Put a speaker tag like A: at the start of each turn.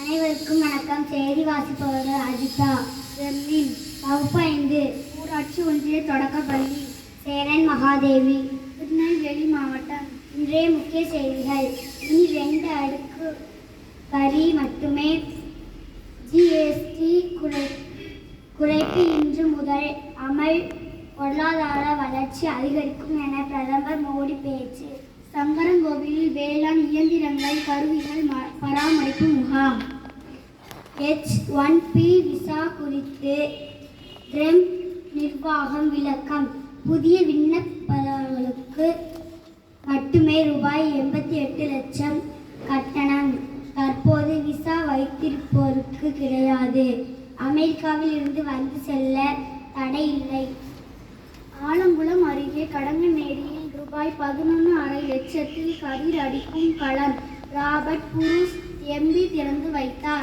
A: அனைவருக்கும் வணக்கம். செய்தி வாசிப்பவர்கள் அஜிதா ஜெர்லின் வகுப்பு ஐந்து
B: ஊராட்சி ஒன்றிய தொடக்கப்பள்ளி
A: சேரன் மகாதேவி
B: திருநெல்வேலி மாவட்டம்.
A: இன்றைய முக்கிய செய்திகள். இனி ரெண்டு அடுக்கு வரி மட்டுமே. ஜிஎஸ்டி குறை குறைப்பு இன்று முதல் அமல் பொருளாதார வளர்ச்சி அதிகரிக்கும் என பிரதமர் மோடி பேச்சு.
B: சங்கரங்கோவிலில் வேளாண் இயந்திரங்கள் கருவிகள் ம- பராமரிப்பு முகாம்.
A: எச் ஒன் பி விசா குறித்து ரெம் நிர்வாகம் விளக்கம். புதிய விண்ணப்பங்களுக்கு மட்டுமே ரூபாய் எண்பத்தி எட்டு லட்சம் கட்டணம். தற்போது விசா வைத்திருப்போருக்கு கிடையாது. அமெரிக்காவில் இருந்து வந்து செல்ல தடை இல்லை.
B: ஆலங்குளம் அருகே கடங்கநேரியில் ரூபாய் பதினொன்று அரை லட்சத்தில் கதிர் அடிக்கும் களம். ராபர்ட் புரூஸ் எம்பி திறந்து வைத்தார்.